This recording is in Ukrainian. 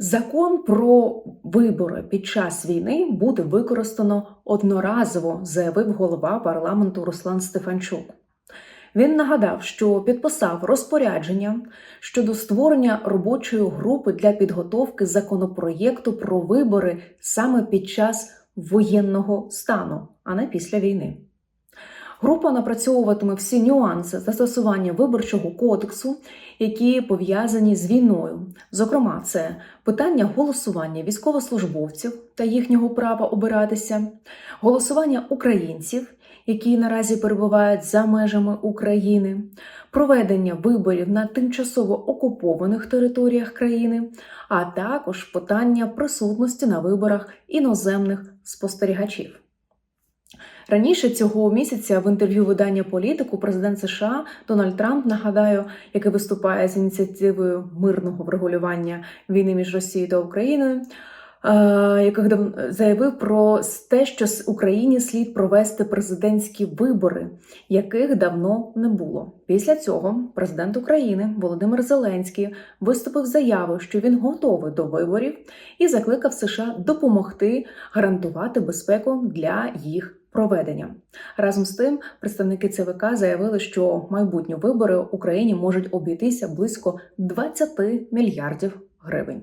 Закон про вибори під час війни буде використано одноразово, заявив голова парламенту Руслан Стефанчук. Він нагадав, що підписав розпорядження щодо створення робочої групи для підготовки законопроєкту про вибори саме під час воєнного стану, а не після війни. Група напрацьовуватиме всі нюанси застосування виборчого кодексу, які пов'язані з війною. Зокрема, це питання голосування військовослужбовців та їхнього права обиратися, голосування українців, які наразі перебувають за межами України, проведення виборів на тимчасово окупованих територіях країни, а також питання присутності на виборах іноземних спостерігачів. Раніше цього місяця в інтерв'ю видання політику президент США Дональд Трамп нагадаю, який виступає з ініціативою мирного врегулювання війни між Росією та Україною. Е, Яких заявив про те, що з Україні слід провести президентські вибори, яких давно не було. Після цього президент України Володимир Зеленський виступив заявою, що він готовий до виборів і закликав США допомогти гарантувати безпеку для їх проведення. Разом з тим, представники ЦВК заявили, що майбутні вибори Україні можуть обійтися близько 20 мільярдів гривень.